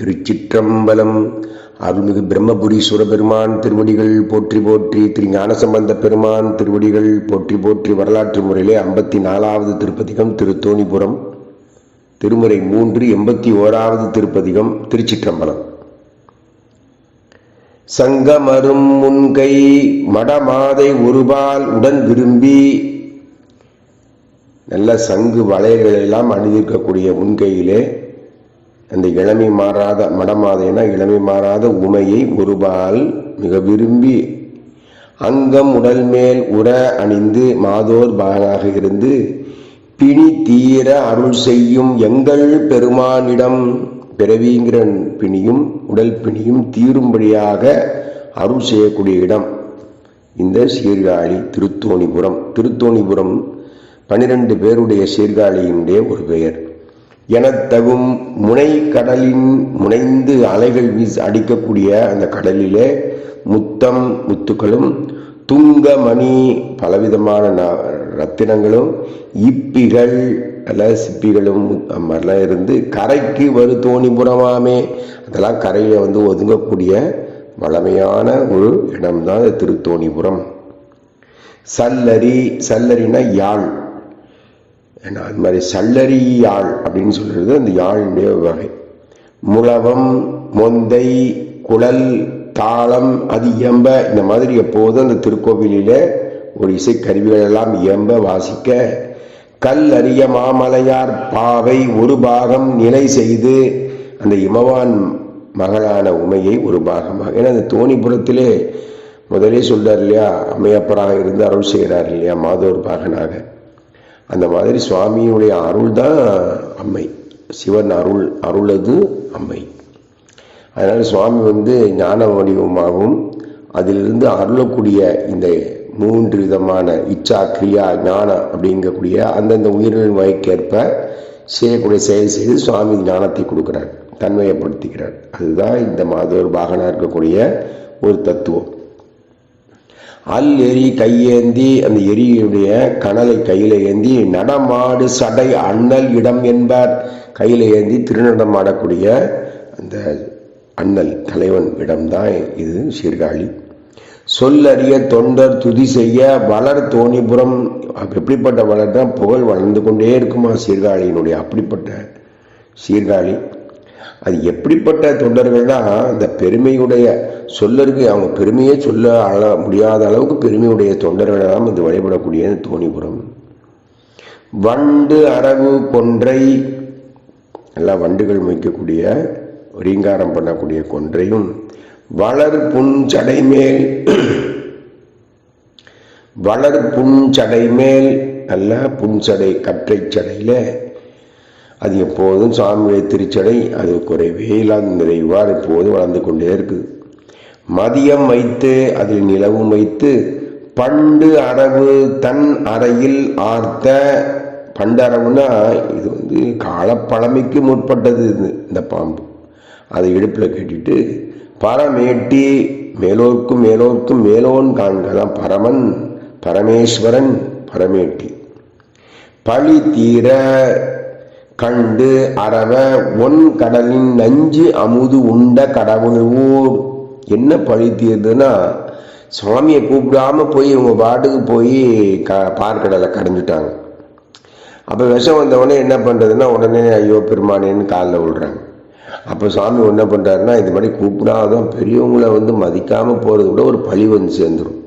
திருச்சிற்றம்பலம். அருள்மிகு பிரம்மபுரீஸ்வர பெருமான் திருவடிகள் போற்றி போற்றி திரு ஞானசம்பந்த பெருமான் திருவடிகள் போற்றி போற்றி வரலாற்று முறையிலே ஐம்பத்தி நாலாவது திருப்பதிகம் திருத்தோணிபுரம். திருமுறை மூன்று எண்பத்தி ஓராவது திருப்பதிகம் திருச்சிற்றம்பலம். சங்கமரும் முன்கை மடமாதை ஒருபால் உடன் விரும்பி நல்ல சங்கு வளையல்களெல்லாம் அணிந்திருக்கக்கூடிய முன்கையிலே அந்த இளமை மாறாத மடமாதைனா இளமை மாறாத உமையை ஒருபால் மிக விரும்பி அங்கம் உடல் மேல் உட அணிந்து மாதோர் பாகனாக இருந்து பிணி தீர அருள் செய்யும் எங்கள் பெருமானிடம் பிறவிங்கிற பிணியும் உடல் பிணியும் தீரும்படியாக அருள் செய்யக்கூடிய இடம். இந்த சீர்காழி திருத்தோணிபுரம். திருத்தோணிபுரம் பனிரெண்டு பேருடைய சீர்காழியினுடைய ஒரு பெயர். எனத்தகும் முனை கடலின் முனைந்து அலைகள் வீச அடிக்கக்கூடிய அந்த கடலிலே முத்தம் முத்துக்களும் துங்கமணி பலவிதமான ரத்தினங்களும் இப்பிகள் அல்ல சிப்பிகளும் அந்த மாதிரிலாம் இருந்து கரைக்கு வரு தோணிபுரமாமே. அதெல்லாம் கரையில் வந்து ஒதுங்கக்கூடிய வளமையான ஒரு இடம்தான் திருத்தோணிபுரம். சல்லரி சல்லரினா யாழ். ஏன்னா அது மாதிரி சல்லரி யாழ் அப்படின்னு சொல்கிறது அந்த யாழினுடைய வகை. முழவம் மொந்தை குழல் தாளம் அது இயம்ப இந்த மாதிரி எப்போதும் அந்த திருக்கோவிலில் ஒரு இசைக்கருவிகள் எல்லாம் இயம்ப வாசிக்க கல் அறிய மாமலையார் பாவை ஒரு பாகம் நிலை செய்து அந்த இமவான் மகளான உமையை ஒரு பாகமாக. ஏன்னா அந்த தோணிபுரத்திலே முதலே சொல்றார் இல்லையா அம்மையப்பராக இருந்து அருள் செய்கிறார் இல்லையா மாதோர் பாகனாக. அந்த மாதிரி சுவாமியுடைய அருள் தான் அம்மை. சிவன் அருள் அருளது அம்மை. அதனால் சுவாமி வந்து ஞான வடிவமாகவும் அதிலிருந்து அருளக்கூடிய இந்த மூன்று விதமான இச்சா கிரியா ஞானம் அப்படிங்கக்கூடிய அந்தந்த உயிரின் வகைக்கேற்ப செய்யக்கூடிய செயல் செய்து சுவாமி ஞானத்தை கொடுக்குறார் தன்மையப்படுத்திக்கிறார். அதுதான் இந்த மாதவர் பாகனாக இருக்கக்கூடிய ஒரு தத்துவம். அல் எரி கையேந்தி அந்த எரியுடைய கனலை கையில ஏந்தி நடமாடு சடை அண்ணல் இடம் என்பார். கையில ஏந்தி திருநடமாடக்கூடிய அந்த அண்ணல் தலைவன் இடம்தான் இது சீர்காழி. சொல்லறிய தொண்டர் துதி செய்ய வளர் தோணிபுரம் எப்படிப்பட்ட வளர் தான் புகழ் வளர்ந்து கொண்டே இருக்குமா சீர்காழியினுடைய அப்படிப்பட்ட சீர்காழி. அது எப்படிப்பட்ட தொண்டர்கள்னா அந்த பெருமையுடைய சொல்லருக்கு அவங்க பெருமையே சொல்ல அள முடியாத அளவுக்கு பெருமையுடைய தொண்டர்களெல்லாம் இது வழிபடக்கூடிய தோணிபுரம். வண்டு அரவு கொன்றை நல்லா வண்டுகள் மொய்க்கக்கூடிய ரீங்காரம் பண்ணக்கூடிய கொன்றையும் வளர் புஞ்சடை மேல் வளர் புஞ்சடை மேல் நல்ல புஞ்சடை கற்றை சடையில் அது எப்போதும் சாமியுடைய திருச்சடை அது குறைவே இல்லாத நிறைவாக எப்போதும் வளர்ந்து கொண்டே இருக்குது. மதியம் வைத்து அதில் நிலவும் வைத்து பண்டு அரவு தன் அறையில் ஆர்த்த பண்டரவுனா இது வந்து காலப்பழமைக்கு முற்பட்டது இது இந்த பாம்பு. அதை இடுப்பில் கட்டிட்டு பரமேட்டி மேலோர்க்கும் மேலோர்க்கும் மேலோன் காண்கலாம் பரமன் பரமேஸ்வரன் பரமேட்டி. பழி தீர கண்டு அறவ ஒன் கடலின் நஞ்சு அமுது உண்ட கடவுள் ஊர். என்ன பழி தீர்துன்னா சுவாமியை கூப்பிடாம போய் இவங்க பாட்டுக்கு போய் க பார்க்கடலை கடைஞ்சிட்டாங்க. அப்போ விஷம் வந்தவொடனே என்ன பண்ணுறதுன்னா உடனே ஐயோ பெருமானேன்னு காலில் விழுறாங்க. அப்போ சுவாமி என்ன பண்ணுறாருன்னா இது மாதிரி கூப்பிடாதான் பெரியவங்கள வந்து மதிக்காமல் போகிறது கூட ஒரு பழி வந்து சேர்ந்துடும்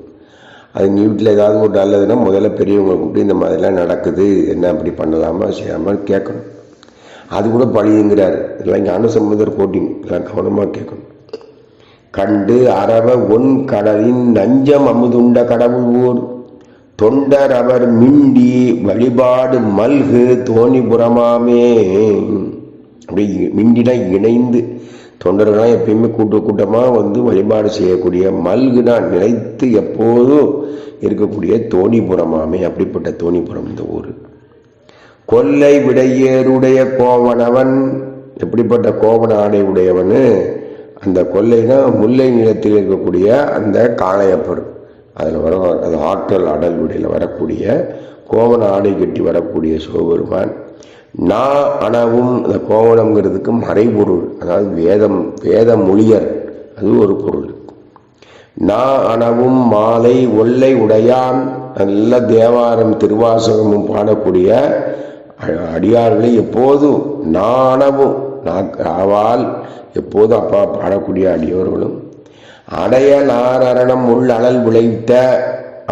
அது வீட்டில் ஏதாவது ஒரு நல்லதுன்னா முதல்ல பெரியவங்களை கூப்பிட்டு இந்த மாதிரிலாம் நடக்குது என்ன அப்படி பண்ணலாமா செய்யாமல் கேட்கணும். அது கூட பழியுங்கிறார் இதெல்லாம் ஞானசம்பந்தர் கோட்டிங். இதெல்லாம் கவனமாக கேட்கணும். கண்டு அரவ ஒன் கடலின் நஞ்சம் அமுதுண்ட கடவுள் ஊர் தொண்டர் அவர் மிண்டி வழிபாடு மல்கு தோணிபுரமாமே அப்படி மிண்டினா இணைந்து தொண்டர்கள்லாம் எப்பயுமே கூட்ட கூட்டமாக வந்து வழிபாடு செய்யக்கூடிய மல்குனா நிலைத்து எப்போதும் இருக்கக்கூடிய தோணிபுரமாமே அப்படிப்பட்ட தோணிபுரம் இந்த ஊர். கொல்லை விடையேறுடைய கோவனவன் எப்படிப்பட்ட கோவன ஆடை உடையவனு அந்த கொள்ளைனா முல்லை நிலத்தில் இருக்கக்கூடிய அந்த காளையப்பர். அதில் வர அது ஆற்றல் அடல் உடையில் வரக்கூடிய கோவன ஆடை கட்டி வரக்கூடிய சிவபெருமான். நா அணவும் அந்த கோவணம்ங்கிறதுக்கு மறைபொருள். அதாவது வேதம் வேத மொழியர். அது ஒரு பொருள். நா அணவும் மாலை ஒல்லை உடையான். நல்ல தேவாரம் திருவாசகமும் பாடக்கூடிய அடியார்களை எப்போதும் நாணவும் நாவால் எப்போதும் அப்பா பாடக்கூடிய அடியோர்களும் அடையலார் அரணம் உள் அழல் விளைத்த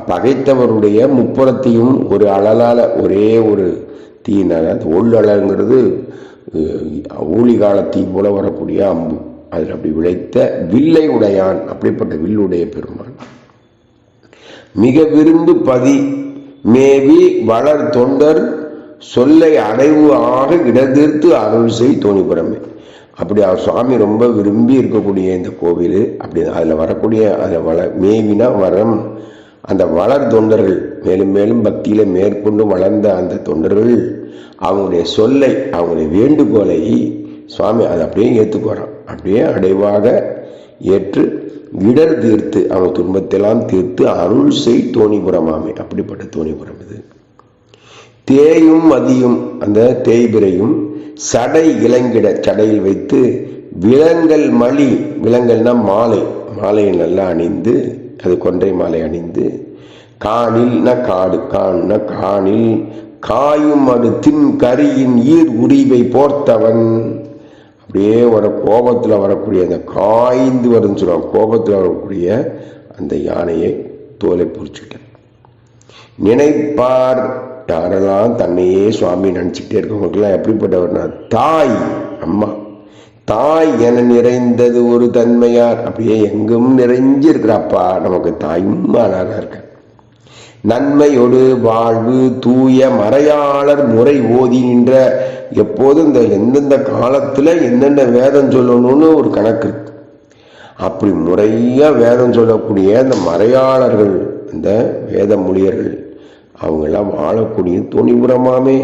பகைத்தவருடைய முப்புறத்தையும் ஒரு அழலால ஒரே ஒரு தீயினால் அந்த உள் அழல்ங்கிறது அஹ், ஊழிகால போல வரக்கூடிய அம்பு. அதில் அப்படி விளைத்த வில்லை உடையான் அப்படிப்பட்ட வில்லுடைய பெருமான். மிக விருந்து பதி மேவி வளர் தொண்டர் சொல்லை அடைவு ஆக இடதீர்த்து அருள் செய் தோணிபுரமே அப்படி அவர் சுவாமி ரொம்ப விரும்பி இருக்கக்கூடிய இந்த கோவில் அப்படி அதில் வரக்கூடிய அதில் வள மேவினா வரம் அந்த வளர் தொண்டர்கள் மேலும் மேலும் பக்தியில் மேற்கொண்டு வளர்ந்த அந்த தொண்டர்கள் அவங்களுடைய சொல்லை அவங்களுடைய வேண்டுகோளை சுவாமி அதை அப்படியே ஏற்றுக்குறான் அப்படியே அடைவாக ஏற்று இடர் தீர்த்து அவன் துன்பத்தெல்லாம் தீர்த்து அருள் செய் தோணிபுரமாமே அப்படிப்பட்ட தோணிபுரம் இது. தேயும் மதியும் அந்த தேய்பிரையும் சடை இளங்கிட சடையில் வைத்து விலங்கல் மலி விலங்கல்னா மாலை மாலையை நல்லா அணிந்து அது கொன்றை மாலை அணிந்து காணில்னா காடு கான்னா காணில் காயும் அது தின் கரியின் ஈர் உரிவை போர்த்தவன். அப்படியே வர கோபத்தில் வரக்கூடிய அந்த காய்ந்து வரும்னு சொல்லுவாங்க கோபத்தில் வரக்கூடிய அந்த யானையை தோலை பொறிச்சுட்டேன் நினைப்பார் யாரெல்லாம் தன்னையே சுவாமி நினச்சிக்கிட்டே இருக்கவங்களுக்கெல்லாம் எப்படிப்பட்டவர்னா தாய் அம்மா. தாய் என நிறைந்தது ஒரு தன்மையார். அப்படியே எங்கும் நிறைஞ்சிருக்கிறாப்பா. நமக்கு தாயும் ஆளாக இருக்க. நன்மையொடு வாழ்வு தூய மறையாளர் முறை ஓதி நின்ற எப்போதும் இந்த எந்தெந்த காலத்தில் என்னென்ன வேதம் சொல்லணும்னு ஒரு கணக்கு இருக்கு. அப்படி முறையாக வேதம் சொல்லக்கூடிய அந்த மறையாளர்கள் இந்த வேத மொழியர்கள் அவங்கெல்லாம் வாழக்கூடிய துணிபுறமாமே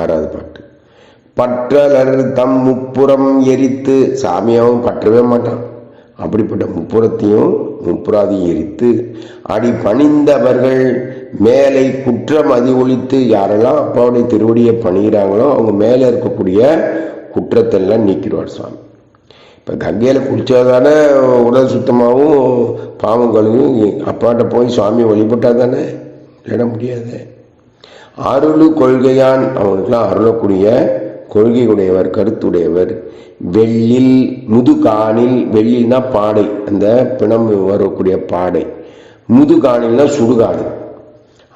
ஆறாவது பாட்டு. பற்றலர் தம் முப்புறம் எரித்து சாமியாவும் பற்றவே மாட்டான். அப்படிப்பட்ட முப்புறத்தையும் முப்புறாதையும் எரித்து அடி பணிந்தவர்கள் மேலை குற்றம் அதி ஒழித்து யாரெல்லாம் அப்பாவுடைய திருவடியை பணிகிறாங்களோ அவங்க மேலே இருக்கக்கூடிய குற்றத்தெல்லாம் நீக்கிடுவார் சுவாமி. இப்போ கங்கையில் குளித்தாதானே உடல் சுத்தமாகவும் பாவம் கழுவும் அப்பாட்ட போய் சுவாமி வழிபட்டால் தானே இல்லைன்னா முடியாது. அருளு கொள்கையான் அவனுக்கெல்லாம் அருளக்கூடிய கொள்கையுடையவர் கருத்துடையவர். வெள்ளில் முதுகாணில் வெள்ளில்னா பாடை அந்த பிணம் வரக்கூடிய பாடை. முதுகானில்னா சுடுகாடு.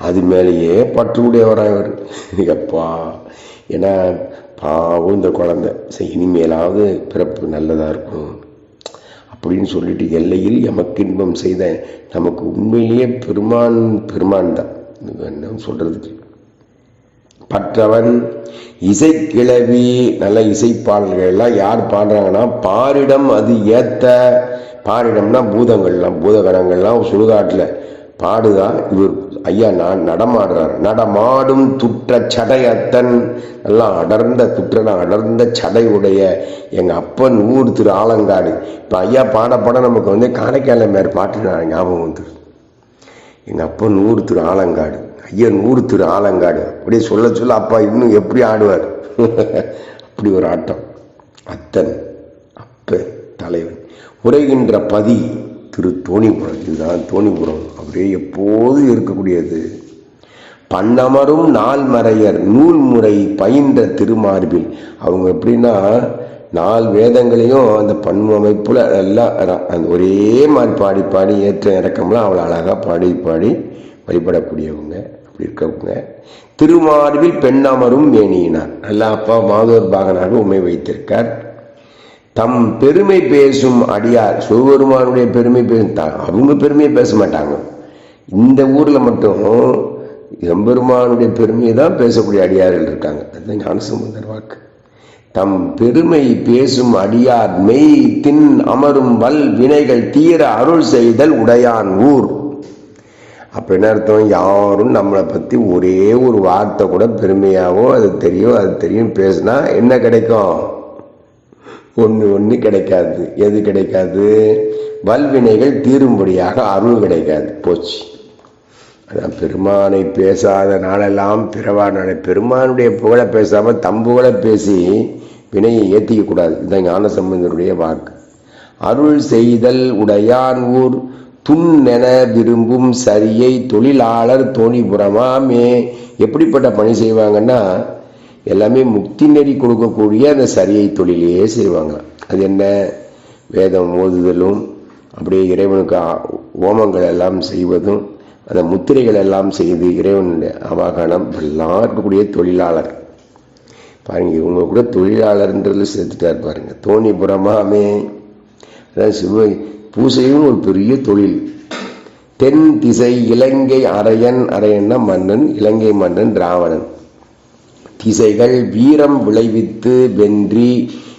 அது மேலேயே பற்று உடையவராக எப்பா ஏன்னா பாவம் இந்த குழந்தை. சரி இனிமேலாவது பிறப்பு நல்லதாக இருக்கும். அப்படின்னு சொல்லிட்டு எல்லையில் எமக்கு இன்பம் செய்த நமக்கு உண்மையிலேயே பெருமான் பெருமான் தான். என்ன சொல்றதுக்கு. பற்றவன் இசைக்கிழவி நல்ல இசைப்பாடல்கள் எல்லாம் யார் பாடுறாங்கன்னா பாரிடம் அது ஏத்த பாரிடம்னா பூதங்கள்லாம் பூதகணங்கள்லாம் சுடுகாட்டில் பாடுதான் இவர் ஐயா நான் நடமாடுறார். நடமாடும் துற்ற சடையத்தன் எல்லாம் அடர்ந்த துற்றன அடர்ந்த சடையுடைய எங்கள் அப்பன் ஊர் திரு ஆலங்காடு. இப்போ ஐயா பாட பாட நமக்கு வந்து காரைக்கால மேற் பாட்டு நான் ஞாபகம் வந்துருது. எங்கள் அப்பா நூறு திரு ஆலங்காடு ஐயா நூறு திரு ஆலங்காடு. அப்படியே சொல்ல சொல்ல அப்பா இன்னும் எப்படி ஆடுவார்? அப்படி ஒரு ஆட்டம். அத்தன் அப்ப தலைவன். உரைகின்ற பதி திரு தோணிபுரம். இதுதான் தோணிபுரம். அப்படியே எப்போதும் இருக்கக்கூடியது. பண்ணமரும் நால்மறையர் நூல் முறை பயின்ற திருமார்பில். அவங்க எப்படின்னா நாலு வேதங்களையும் அந்த பண்பு அமைப்புல எல்லாம் அந்த ஒரே மாதிரி பாடி பாடி ஏற்ற இறக்கம்லாம் அவ்வளோ அழகாக பாடி பாடி வழிபடக்கூடியவங்க. அப்படி இருக்கவங்க. திருமார்பில் பெண்ணமரும் மேனியினார். நல்லா அப்பா மாதவர் பாகனாக உண்மை வைத்திருக்கார். தம் பெருமை பேசும் அடியார் சிவபெருமானுடைய பெருமை பேசும் த- அவங்க பெருமையை பேச மாட்டாங்க. இந்த ஊரில் மட்டும் எம்பெருமானுடைய பெருமையை தான் பேசக்கூடிய அடியார்கள் இருக்காங்க. அதுதான் ஞானசம்பந்தர் வாக்கு. தம் பெருமை பேசும் அடியார் மெய் தின் அமரும் வல் வினைகள் தீர அருள் செய்தல் உடையான் ஊர். அப்ப என்ன அர்த்தம்? யாரும் நம்மளை பத்தி ஒரே ஒரு வார்த்தை கூட பெருமையாவோ அது தெரியும் அது தெரியும் பேசினா என்ன கிடைக்கும்? ஒன்று ஒன்று கிடைக்காது. எது கிடைக்காது? வல்வினைகள் தீரும்படியாக அருள் கிடைக்காது. போச்சு. அதான் பெருமானை பேசாத நாளெல்லாம் பிறவா நாளை பெருமானுடைய புகழை பேசாம தம்புகளை பேசி வினையை ஏற்றிக்க கூடாது. இதுதான் ஞான சம்பந்தருடைய வாக்கு. அருள் செய்தல் உடையான் ஊர் துண்ணென விரும்பும் சரியை தொழிலாளர் தோணிபுரமாமே எப்படிப்பட்ட பணி செய்வாங்கன்னா எல்லாமே முக்தி நெறி கொடுக்கக்கூடிய அந்த சரியை தொழிலையே செய்வாங்க. அது என்ன? வேதம் ஓதுதலும் அப்படியே இறைவனுக்கு ஓமங்கள் எல்லாம் செய்வதும் அந்த முத்திரைகள் எல்லாம் செய்து இறைவனுடைய அவாகனம் எல்லாம் இருக்கக்கூடிய தொழிலாளர். பாருங்க இவங்க கூட தொழிலாளர்ன்றது சேர்த்துட்டார் பாருங்க. தோணிபுரமாமே அதான் சிவ பூசையும் ஒரு பெரிய தொழில். தென் திசை இலங்கை அரையன் அரையன்னா மன்னன் இலங்கை மன்னன் ராவணன். திசைகள் வீரம் விளைவித்து வென்றி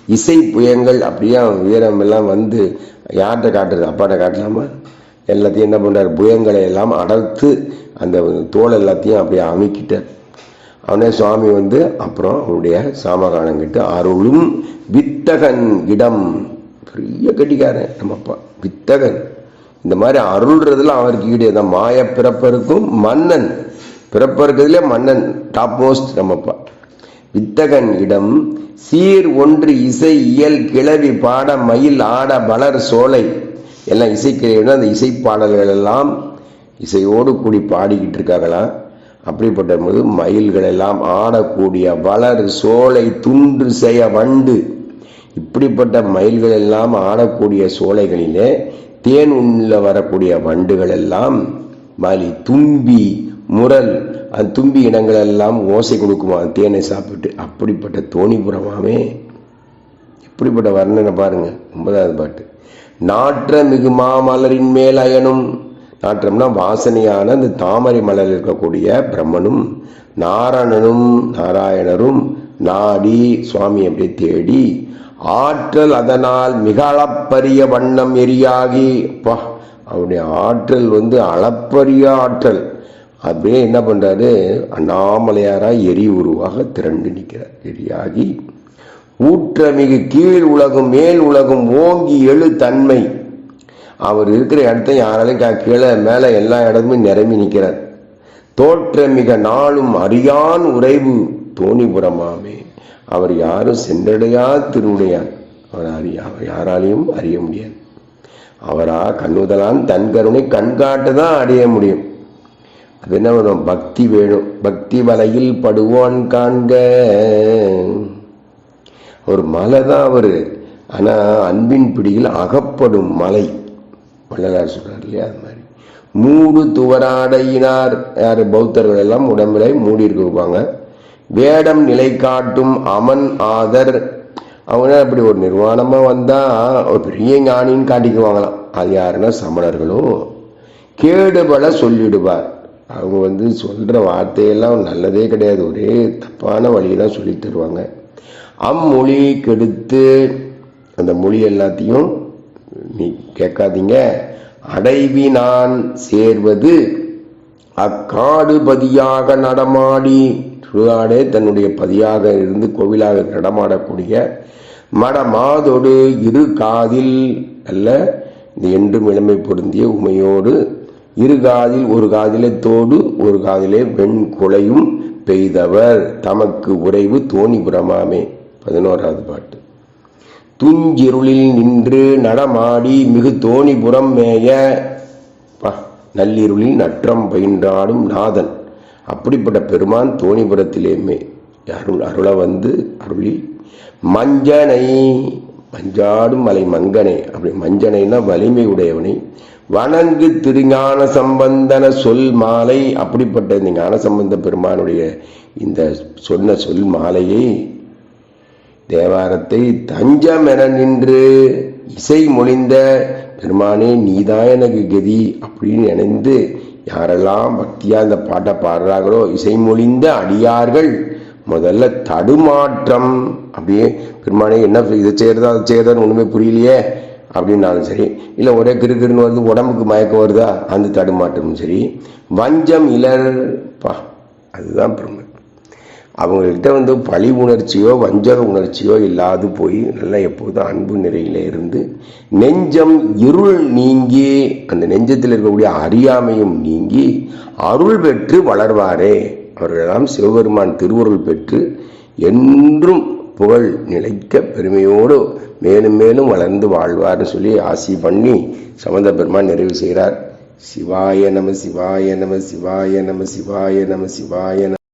இசை புயங்கள் அப்படியே வீரம் எல்லாம் வந்து யார்கிட்ட காட்டுறது? அப்பாட்ட காட்டலாமா? எல்லாத்தையும் என்ன பண்ணுறார் புயங்களை எல்லாம் அடர்த்து அந்த தோல் எல்லாத்தையும் அப்படியே அமுக்கிட்டார். அவனே சுவாமி வந்து அப்புறம் அவருடைய சாமகானம் கிட்ட அருளும் வித்தகன் இடம். பெரிய கட்டிக்காரன் நம்ம அப்பா. வித்தகன். இந்த மாதிரி அருள்றதுல அவருக்கு ஈடு. மாய பிறப்பருக்கும் மன்னன். பிறப்பருக்கிறதுல மன்னன். டாப் மோஸ்ட் நம்மப்பா வித்தகன் இடம். சீர் ஒன்று இசை இயல் கிளவி பாட மயில் ஆட பலர் சோலை. எல்லாம் இசைக்கிழவினா அந்த இசைப்பாடல்கள் எல்லாம் இசையோடு கூடி பாடிக்கிட்டு இருக்காங்களா அப்படிப்பட்ட போது மயில்கள் எல்லாம் ஆடக்கூடிய வளர் சோலை துன்று செய்ய வண்டு. இப்படிப்பட்ட மயில்கள் எல்லாம் ஆடக்கூடிய சோலைகளிலே தேன் உள்ள வரக்கூடிய வண்டுகள் எல்லாம் மலி தும்பி முரல் அந்த தும்பி இனங்கள் எல்லாம் ஓசை கொடுக்குமா? தேனை சாப்பிட்டு அப்படிப்பட்ட தோணிபுரமாமே. இப்படிப்பட்ட வர்ணனை பாருங்க ஒன்பதாவது பாட்டு. நாற்ற மிகு மாமலரின் மேல் அயனும் நாற்றம்னா வாசனையான அந்த தாமரை மலரில் இருக்கக்கூடிய பிரம்மனும் நாராயணனும் நாராயணரும் நாடி சுவாமி அப்படி தேடி ஆற்றல் அதனால் மிக அளப்பரிய வண்ணம் எரியாகி அப்பா அவருடைய ஆற்றல் வந்து அளப்பரிய ஆற்றல். அப்படியே என்ன பண்ணுறாரு அண்ணாமலையாராக எரி உருவாக திரண்டு நிற்கிறார். எரியாகி ஊற்றமிகு கீழ் உலகும் மேல் உலகும் ஓங்கி எழு தன்மை. அவர் இருக்கிற இடத்த யாராலையும் கீழே மேலே எல்லா இடமுமே நிரம்பி நிற்கிறார். தோற்ற மிக நாளும் அறியான் உறைவு தோணிபுரமாமே. அவர் யாரும் சென்றடையா திருவுடையார் அவர் அறிய அவர் யாராலையும் அறிய முடியாது. அவரா கண்ணுதலான் தன் கருணை கண்காட்ட தான் அடைய முடியும். அது என்ன வரும்? பக்தி வேணும். பக்தி வலையில் படுவான் காண்க. ஒரு மலை தான் அவர். ஆனால் அன்பின் பிடியில் அகப்படும் மலை. வள்ளலார் சொல்றார் இல்லையா அது மாதிரி. மூடு துவராடையினார். யார்? பௌத்தர்கள் எல்லாம் உடம்பில மூடி இருப்பாங்க வேடம் நிலை காட்டும் அமன் ஆதர். அவங்க அப்படி ஒரு நிர்வாணமாக வந்தால் ஒரு பெரிய ஞானின்னு காட்டிக்குவாங்களாம். அது யாருன்னா சமணர்களோ. கேடுபட சொல்லிடுவார். அவங்க வந்து சொல்கிற வார்த்தையெல்லாம் நல்லதே கிடையாது. ஒரே தப்பான வழியெல்லாம் சொல்லி தருவாங்க. அம்மொழி கெடுத்து அந்த மொழி எல்லாத்தையும் நீ கேட்காதீங்க. அடைவி நான் சேர்வது அக்காடு பதியாக நடமாடி சுடுகாடே தன்னுடைய பதியாக இருந்து கோவிலாக நடமாடக்கூடிய மடமாதொடு இரு காதில் அல்ல இந்த என்றும் இளமை பொருந்திய உமையோடு இரு காதில் ஒரு காதிலே தோடு ஒரு காதிலே வெண் குலையும் பெய்தவர். தமக்கு உறைவு தோணிபுரமாமே பதினோராவது பாட்டு. துஞ்சிருளில் நின்று நடமாடி மிகு தோணிபுரம் மேய. பா, நள்ளிருளில் நற்றம் பயின்றாடும் நாதன். அப்படிப்பட்ட பெருமான் தோணிபுரத்திலேயுமே அருள் அருளை வந்து அருளி மஞ்சனை மஞ்சாடும் மலை மங்கனை அப்படி மஞ்சனைனா வலிமை உடையவனை. வணங்கு திருஞான சம்பந்தன சொல் மாலை அப்படிப்பட்ட இந்த ஞான சம்பந்த பெருமானுடைய இந்த சொன்ன சொல் மாலையை தேவாரத்தை தஞ்சம் என நின்று இசை மொழிந்த பெருமானே நீதான் எனக்கு கதி அப்படின்னு நினைந்து யாரெல்லாம் பக்தியா இந்த பாட்டை பாடுறாங்களோ இசை மொழிந்த அடியார்கள் முதல்ல தடுமாற்றம். அப்படியே பெருமானே என்ன இதை செய்யறதா அதை செய்யறதான்னு ஒண்ணுமே புரியலையே அப்படின்னாலும் சரி. இல்லை ஒரே கிருக்கிருன்னு வருது உடம்புக்கு மயக்கம் வருதா அந்த தடுமாற்றமும் சரி. வஞ்சம் இலர் பா அதுதான் பெருமை. அவங்கக்கிட்ட வந்து பழி உணர்ச்சியோ வஞ்சக உணர்ச்சியோ இல்லாது போய் நல்லா எப்போதும் அன்பு நிறையில இருந்து நெஞ்சம் இருள் நீங்கி அந்த நெஞ்சத்தில் இருக்கக்கூடிய அறியாமையும் நீங்கி அருள் பெற்று வளர்வாரே. அவர்களெல்லாம் சிவபெருமான் திருவருள் பெற்று என்றும் புகழ் நிலைக்க பெருமையோடு மேலும் மேலும் வளர்ந்து வாழ்வார்னு சொல்லி ஆசி பண்ணி சமந்த பெருமான் நிறைவு செய்கிறார். சிவாய நம சிவாய நம சிவாய நம சிவாய நம சிவாய நம.